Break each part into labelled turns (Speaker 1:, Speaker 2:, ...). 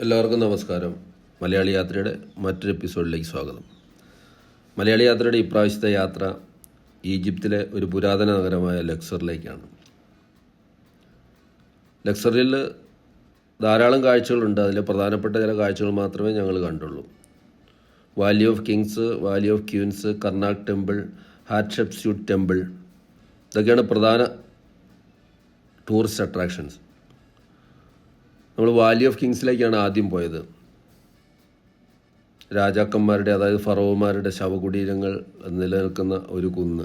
Speaker 1: എല്ലാവർക്കും നമസ്കാരം. മലയാളി യാത്രയുടെ മറ്റൊരു എപ്പിസോഡിലേക്ക് സ്വാഗതം. മലയാളി യാത്രയുടെ ഇപ്രാവശ്യത്തെ യാത്ര ഈജിപ്തിലെ ഒരു പുരാതന നഗരമായ ലക്സറിലേക്കാണ്. ലക്സറിൽ ധാരാളം കാഴ്ചകളുണ്ട്. അതിൽ പ്രധാനപ്പെട്ട ചില കാഴ്ചകൾ മാത്രമേ ഞങ്ങൾ കണ്ടുള്ളൂ. Valley of kings valley of queens Karnak temple Hatshepsut temple. ഇതൊക്കെയാണ് പ്രധാന ടൂറിസ്റ്റ് അട്രാക്ഷൻസ്. നമ്മൾ വാലി ഓഫ് കിങ്സിലേക്കാണ് ആദ്യം പോയത്. രാജാക്കന്മാരുടെ അതായത് ഫറോമാരുടെ ശവകുടീരങ്ങൾ നിലനിൽക്കുന്ന ഒരു കുന്ന്.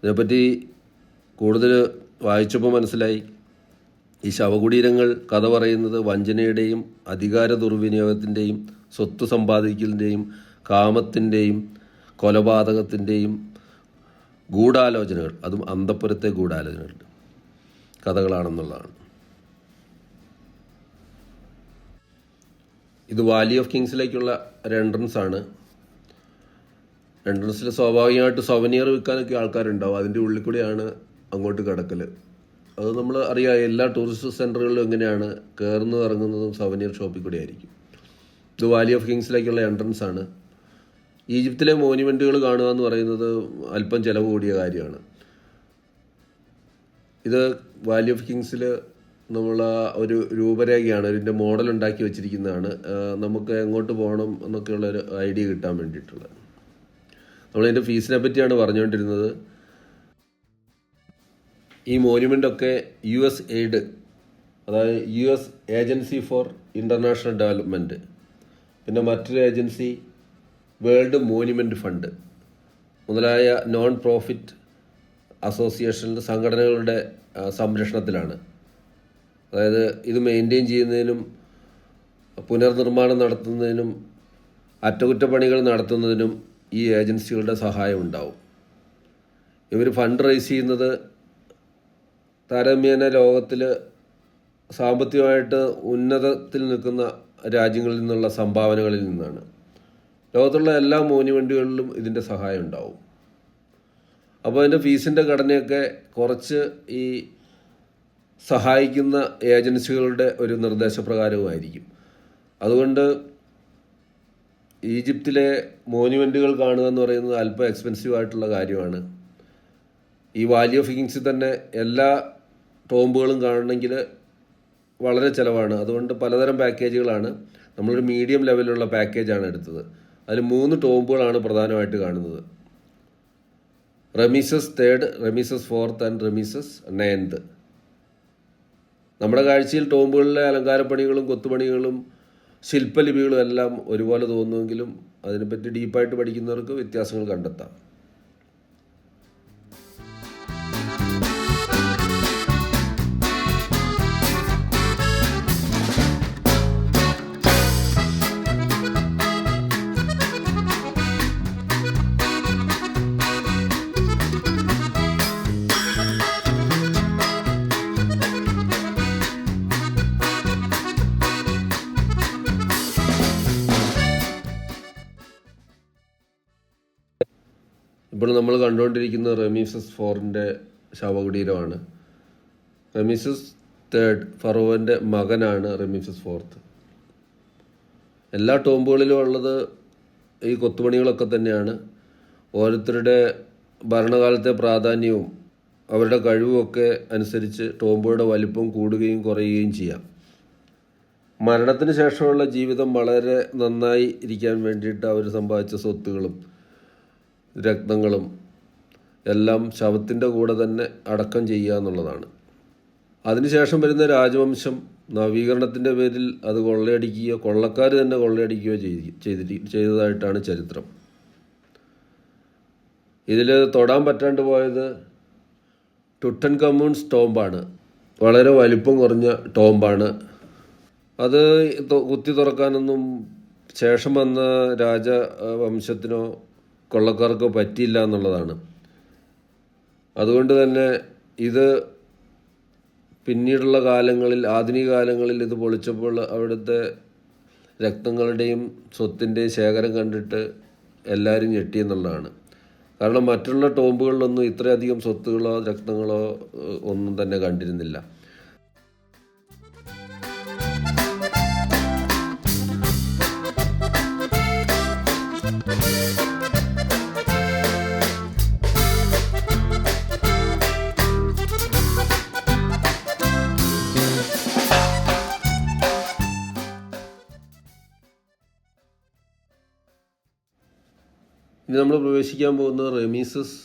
Speaker 1: ഇതിനെപ്പറ്റി കൂടുതൽ വായിച്ചപ്പോൾ മനസ്സിലായി. ഈ ശവകുടീരങ്ങൾ കഥ പറയുന്നത് വഞ്ചനയുടെയും അധികാര ദുർവിനിയോഗത്തിന്റെയും സ്വത്ത് സമ്പാദിക്കലിന്റെയും കാമത്തിന്റെയും കൊലപാതകത്തിന്റെയും ഗൂഢാലോചനകൾ. അതും അന്തപ്പുരത്തെ ഗൂഢാലോചനകൾ കഥകളാണെന്നുള്ളതാണ്. ഇത് വാലി ഓഫ് കിങ്സിലേക്കുള്ള ഒരു എൻട്രൻസ് ആണ് എൻട്രൻസിൽ സ്വാഭാവികമായിട്ട് സൊവനിയർ വിൽക്കാനൊക്കെ ആൾക്കാരുണ്ടാവും. അതിന്റെ ഉള്ളിൽ കൂടിയാണ് അങ്ങോട്ട് കിടക്കൽ അത് നമ്മൾ അറിയാം എല്ലാ ടൂറിസ്റ്റ് സെന്ററുകളിലും എങ്ങനെയാണ് കയറുന്നതും ഇറങ്ങുന്നതും സൊവനിയർ ഷോപ്പിൽ കൂടി ആയിരിക്കും. ഇത് വാലി ഓഫ് കിങ്സിലേക്കുള്ള എൻട്രൻസ് ആണ്. ഈജിപ്തിലെ മോനുമെന്റുകൾ കാണുക എന്ന് പറയുന്നത് അല്പം ചിലവ് കൂടിയ കാര്യമാണ്. ഇത് വാലി ഓഫ് കിങ്സിൽ നമ്മൾ ഒരു രൂപരേഖയാണ് ഇതിന്റെ മോഡൽ ഉണ്ടാക്കി വെച്ചിരിക്കുന്നതാണ്. നമുക്ക് എങ്ങോട്ട് പോകണം എന്നൊക്കെയുള്ള ഒരു ഐഡിയ കിട്ടാൻ വേണ്ടിയിട്ടുള്ളത്. നമ്മളതിന്റെ ഫീസിനെ പറ്റിയാണ് പറഞ്ഞുകൊണ്ടിരുന്നത്. ഈ മോന്യുമെന്റൊക്കെ യു എസ് എയ്ഡ് അതായത് U S agency for international development പിന്നെ മറ്റൊരു ഏജൻസി വേൾഡ് മോന്യുമെന്റ് ഫണ്ട് മുതലായ നോൺ പ്രോഫിറ്റ് അസോസിയേഷൻ സംഘടനകളുടെ സംരക്ഷണത്തിലാണ്. അതായത് ഇത് മെയിന്റെയിൻ ചെയ്യുന്നതിനും പുനർനിർമ്മാണം നടത്തുന്നതിനും അറ്റകുറ്റപ്പണികൾ നടത്തുന്നതിനും ഈ ഏജൻസികളുടെ സഹായം ഉണ്ടാവും. ഇവർ ഫണ്ട് റൈസ് ചെയ്യുന്നത് താരതമ്യേന ലോകത്തിൽ സാമ്പത്തികമായിട്ട് ഉന്നതത്തിൽ നിൽക്കുന്ന രാജ്യങ്ങളിൽ നിന്നുള്ള സംഭാവനകളിൽ നിന്നാണ്. ലോകത്തുള്ള എല്ലാ മോനുവണ്ടികളിലും ഇതിന്റെ സഹായം ഉണ്ടാവും. അപ്പോൾ അതിന്റെ ഫീസിന്റെ ഘടനയൊക്കെ കുറച്ച് ഈ സഹായിക്കുന്ന ഏജൻസികളുടെ ഒരു നിർദ്ദേശപ്രകാരവുമായിരിക്കും. അതുകൊണ്ട് ഈജിപ്തിലെ മോന്യുമെന്റുകൾ കാണുക എന്ന് പറയുന്നത് അല്പം എക്സ്പെൻസീവ് ആയിട്ടുള്ള കാര്യമാണ്. ഈ വാലി ഓഫ് കിങ്സിൽ തന്നെ എല്ലാ ടോംബുകളും കാണണമെങ്കിൽ വളരെ ചിലവാണ്. അതുകൊണ്ട് പലതരം പാക്കേജുകളാണ്. നമ്മളൊരു മീഡിയം ലെവലിലുള്ള പാക്കേജാണ് എടുത്തത്. അതിൽ മൂന്ന് ടോംബുകളാണ് പ്രധാനമായിട്ട് കാണുന്നത്. Ramesses third Ramesses fourth and Ramesses ninth നമ്മുടെ കാഴ്ചയിൽ ടോമ്പുകളിലെ അലങ്കാരപ്പണികളും കൊത്തുപണികളും ശില്പലിപികളും എല്ലാം ഒരുപോലെ തോന്നുമെങ്കിലും അതിനെപ്പറ്റി ഡീപ്പായിട്ട് പഠിക്കുന്നവർക്ക് വ്യത്യാസങ്ങൾ കണ്ടെത്താം. ഇപ്പോൾ നമ്മൾ കണ്ടുകൊണ്ടിരിക്കുന്ന റമീസസ് ഫോറിന്റെ ശവകുടീരമാണ്. റമീസസ് തേർഡ് ഫറോവന്റെ മകനാണ് റമീസസ് ഫോർത്ത്. എല്ലാ ടോംബുകളിലും ഉള്ളത് ഈ കൊത്തുപണികളൊക്കെ തന്നെയാണ്. ഓരോരുത്തരുടെ ഭരണകാലത്തെ പ്രാധാന്യവും അവരുടെ കഴിവുമൊക്കെ അനുസരിച്ച് ടോംബുകളുടെ വലിപ്പം കൂടുകയും കുറയുകയും ചെയ്യാം. മരണത്തിന് ശേഷമുള്ള ജീവിതം വളരെ നന്നായി ഇരിക്കാൻ വേണ്ടിയിട്ട് അവർ സമ്പാദിച്ച സ്വത്തുകളും രത്നങ്ങളും എല്ലാം ശവത്തിന്റെ കൂടെ തന്നെ അടക്കം ചെയ്യുക എന്നുള്ളതാണ്. അതിനുശേഷം വരുന്ന രാജവംശം നവീകരണത്തിന്റെ പേരിൽ അത് കൊള്ളയടിക്കുകയോ കൊള്ളക്കാർ തന്നെ കൊള്ളയടിക്കുകയോ ചെയ്തി ചെയ്തിട്ട് ചെയ്തതായിട്ടാണ് ചരിത്രം. ഇതിൽ തൊടാൻ പറ്റാണ്ട് പോയത് ടുട്ടൻ കമ്മൂൺസ് ടോംബാണ് വളരെ വലിപ്പം കുറഞ്ഞ ടോംബാണ് അത് കുത്തി തുറക്കാനൊന്നും ശേഷം വന്ന രാജവംശത്തിനോ കൊള്ളക്കാർക്കോ പറ്റിയില്ല എന്നുള്ളതാണ്. അതുകൊണ്ട് തന്നെ ഇത് പിന്നീടുള്ള കാലങ്ങളിൽ ആധുനിക കാലങ്ങളിൽ ഇത് പൊളിച്ചപ്പോൾ അവിടുത്തെ രക്തങ്ങളുടെയും സ്വത്തിന്റെയും ശേഖരം കണ്ടിട്ട് എല്ലാവരും ഞെട്ടിയെന്നുള്ളതാണ് കാരണം മറ്റുള്ള ടോമ്പുകളിലൊന്നും ഇത്രയധികം സ്വത്തുകളോ രക്തങ്ങളോ ഒന്നും തന്നെ കണ്ടിരുന്നില്ല. ഇനി നമ്മൾ പ്രവേശിക്കാൻ പോകുന്നത് റെമീസസ്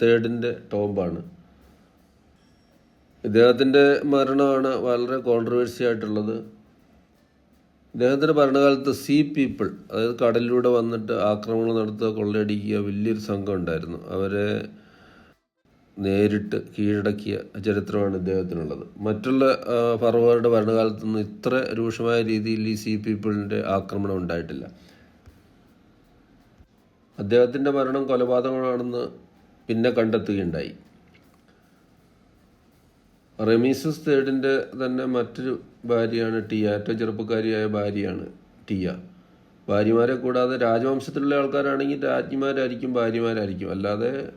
Speaker 1: തേർഡിന്റെ ടോംബാണ് ഇദ്ദേഹത്തിന്റെ മരണമാണ് വളരെ കോൺട്രവേഴ്സി ആയിട്ടുള്ളത്. ഇദ്ദേഹത്തിന്റെ ഭരണകാലത്ത് സീ പീപ്പിൾ അതായത് കടലിലൂടെ വന്നിട്ട് ആക്രമണം നടത്തുക കൊള്ളയടിക്കുക വലിയൊരു സംഘം ഉണ്ടായിരുന്നു. അവരെ നേരിട്ട് കീഴടക്കിയ ചരിത്രമാണ് ഇദ്ദേഹത്തിനുള്ളത്. മറ്റുള്ള ആ, ഫറവോയുടെ ഭരണകാലത്തൊന്നും ഇത്ര രൂക്ഷമായ രീതിയിൽ ഈ സീ പീപ്പിളിന്റെ ആക്രമണം ഉണ്ടായിട്ടില്ല. അദ്ദേഹത്തിന്റെ മരണം കൊലപാതകമാണെന്ന് പിന്നെ കണ്ടെത്തുകയുണ്ടായി. റെമീസസ് തേർഡിന്റെ തന്നെ മറ്റൊരു ഭാര്യയാണ് ടിയ. ഏറ്റവും ചെറുപ്പക്കാരിയായ ഭാര്യയാണ് ടിയ. ഭാര്യമാരെ കൂടാതെ രാജവംശത്തിലുള്ള ആൾക്കാരാണെങ്കിൽ രാജ്ഞിമാരായിരിക്കും ഭാര്യമാരായിരിക്കും. അല്ലാതെ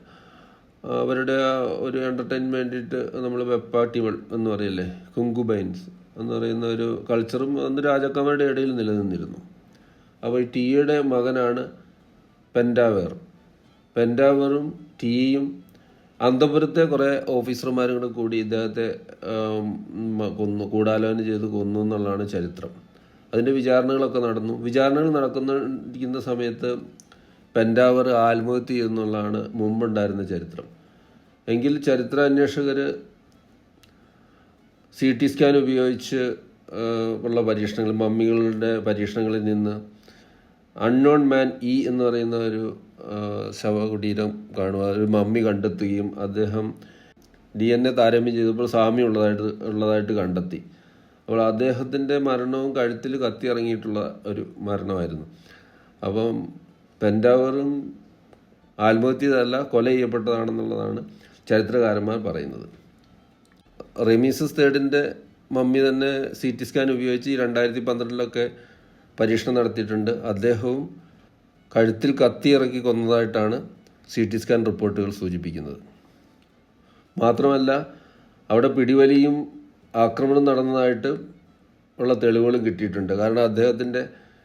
Speaker 1: അവരുടെ ഒരു എന്റർടൈൻമെന്റ് വേണ്ടിയിട്ട് നമ്മൾ വെപ്പാട്ടികൾ എന്ന് പറയില്ലേ കുങ്കുബൈൻസ് എന്ന് പറയുന്ന ഒരു കൾച്ചറും അന്ന് രാജാക്കന്മാരുടെ ഇടയിൽ നിലനിന്നിരുന്നു. അപ്പോൾ ഈ ടിയുടെ മകനാണ് പെൻഡാവേർ പെൻഡാവേറും ടീയും അന്തപുരത്തെ കുറേ ഓഫീസർമാരും കൂടെ കൂടി ഇദ്ദേഹത്തെ കൊന്നു കൂടാലോചന ചെയ്ത് കൊന്നു എന്നുള്ളതാണ് ചരിത്രം. അതിന്റെ വിചാരണകളൊക്കെ നടന്നു. വിചാരണകൾ നടക്കുന്നിരിക്കുന്ന സമയത്ത് പെൻഡാവർ ആത്മഹത്യ ചെയ്യുന്നുള്ളതാണ് മുമ്പുണ്ടായിരുന്ന ചരിത്രം. എങ്കിൽ ചരിത്ര അന്വേഷകർ സി ടി സ്കാൻ ഉപയോഗിച്ച് ഉള്ള പരീക്ഷണങ്ങൾ മമ്മികളുടെ പരീക്ഷണങ്ങളിൽ നിന്ന് അൺനോൺ മാൻ ഇ എന്ന് പറയുന്ന ഒരു ശവകുടീരം കാണുക ഒരു മമ്മി കണ്ടെത്തുകയും അദ്ദേഹം ഡി എൻ എ താരതമ്യം ചെയ്തപ്പോൾ സാമ്യമുള്ളതായിട്ട് ഉള്ളതായിട്ട് കണ്ടെത്തി. അപ്പോൾ അദ്ദേഹത്തിന്റെ മരണവും കഴുത്തിൽ കത്തി ഇറങ്ങിയിട്ടുള്ള ഒരു മരണമായിരുന്നു. അപ്പം പെൻഡാവറും ആത്മഹത്യ ചെയ്തതല്ല കൊല ചെയ്യപ്പെട്ടതാണെന്നുള്ളതാണ് ചരിത്രകാരന്മാർ പറയുന്നത്. റെമീസസ് തേർഡിന്റെ മമ്മി തന്നെ സി ടി സ്കാൻ ഉപയോഗിച്ച് രണ്ടായിരത്തി പന്ത്രണ്ടിലൊക്കെ പരീക്ഷണം നടത്തിയിട്ടുണ്ട്. അദ്ദേഹവും കഴുത്തിൽ കത്തി ഇറക്കി കൊന്നതായിട്ടാണ് സി ടി സ്കാൻ റിപ്പോർട്ടുകൾ സൂചിപ്പിക്കുന്നത്. മാത്രമല്ല അവിടെ പിടിവലിയും ആക്രമണം നടന്നതായിട്ട് ഉള്ള തെളിവുകളും കിട്ടിയിട്ടുണ്ട്. കാരണം അദ്ദേഹത്തിന്റെ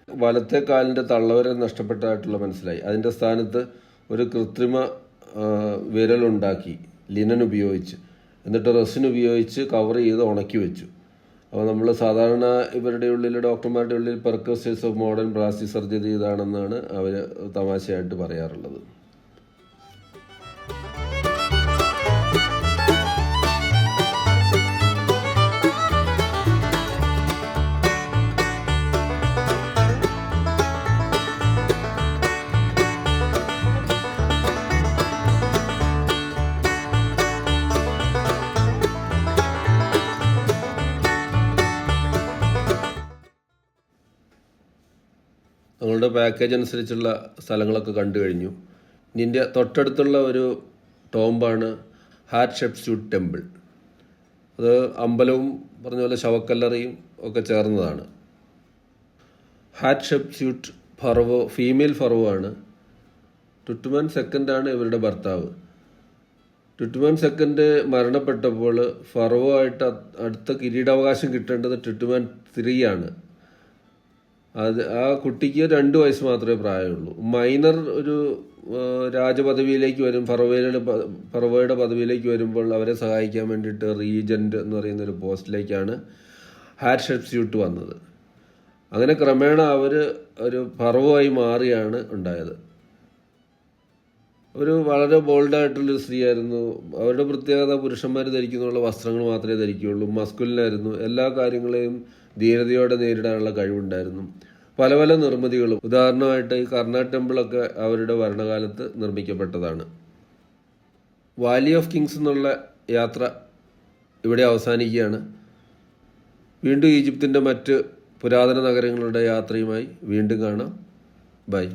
Speaker 1: വലത്തെ കാലിന്റെ തള്ളവരെ നഷ്ടപ്പെട്ടതായിട്ടുള്ള മനസ്സിലായി. അതിന്റെ സ്ഥാനത്ത് ഒരു കൃത്രിമ വിരലുണ്ടാക്കി ലിനൻ ഉപയോഗിച്ച്. എന്നിട്ട് റെസിൻ ഉപയോഗിച്ച് കവർ ചെയ്ത് ഉണക്കി വെച്ചു. അപ്പോൾ നമ്മൾ സാധാരണ ഇവരുടെ ഉള്ളിൽ ഡോക്ടർമാരുടെ ഉള്ളിൽ precursors of modern plastic surgery ഇതാണെന്നാണ് അവർ തമാശയായിട്ട് പറയാറുള്ളത്. ഞങ്ങളുടെ പാക്കേജ് അനുസരിച്ചുള്ള സ്ഥലങ്ങളൊക്കെ കണ്ടു കഴിഞ്ഞു. ഇതിന്റെ തൊട്ടടുത്തുള്ള ഒരു ടോംബാണ് ഹാറ്റ് ഷെപ്സ്യൂട്ട് ടെമ്പിൾ. അത് അമ്പലവും പറഞ്ഞ പോലെ ശവക്കല്ലറയും ഒക്കെ ചേർന്നതാണ്. ഹാറ്റ് ഷെപ്സ്യൂട്ട് ഫറവോ ഫീമെയിൽ ഫറവോ ആണ് ടുട്ടുമാൻ സെക്കൻഡാണ് ഇവരുടെ ഭർത്താവ്. ടുട്ടുമാൻ സെക്കൻഡ് മരണപ്പെട്ടപ്പോൾ ഫറവോ ആയിട്ട് അടുത്ത കിരീടാവകാശം കിട്ടേണ്ടത് ടുട്ടുമാൻ ത്രീ ആണ്. അത് ആ കുട്ടിക്ക് രണ്ട് വയസ്സ് മാത്രമേ പ്രായമുള്ളൂ. മൈനർ ഒരു രാജപദവിയിലേക്ക് വരും ഫറവയുടെ ഫറവയുടെ പദവിയിലേക്ക് വരുമ്പോൾ അവരെ സഹായിക്കാൻ വേണ്ടിയിട്ട് റീജന്റ് എന്ന് പറയുന്ന ഒരു പോസ്റ്റിലേക്കാണ് ഹാറ്റ് ഷെപ്സ്യൂട്ട് വന്നത്. അങ്ങനെ ക്രമേണ അവർ ഒരു ഫറവായി മാറിയാണ് ഉണ്ടായത്. ഒരു വളരെ ബോൾഡായിട്ടുള്ളൊരു സ്ത്രീയായിരുന്നു. അവരുടെ പ്രത്യേകത പുരുഷന്മാർ ധരിക്കുന്നുള്ള വസ്ത്രങ്ങൾ മാത്രമേ ധരിക്കുകയുള്ളൂ മസ്കുലിനായിരുന്നു എല്ലാ കാര്യങ്ങളെയും ധീരതയോടെ നേരിടാനുള്ള കഴിവുണ്ടായിരുന്നു. പല പല നിർമ്മിതികളും. ഉദാഹരണമായിട്ട് കർണാ ടെമ്പിളൊക്കെ അവരുടെ ഭരണകാലത്ത് നിർമ്മിക്കപ്പെട്ടതാണ്. വാലി ഓഫ് കിങ്സ് എന്നുള്ള യാത്ര ഇവിടെ അവസാനിക്കുകയാണ്. വീണ്ടും ഈജിപ്തിന്റെ മറ്റ് പുരാതന നഗരങ്ങളുടെ യാത്രയുമായി വീണ്ടും കാണാം. ബൈ.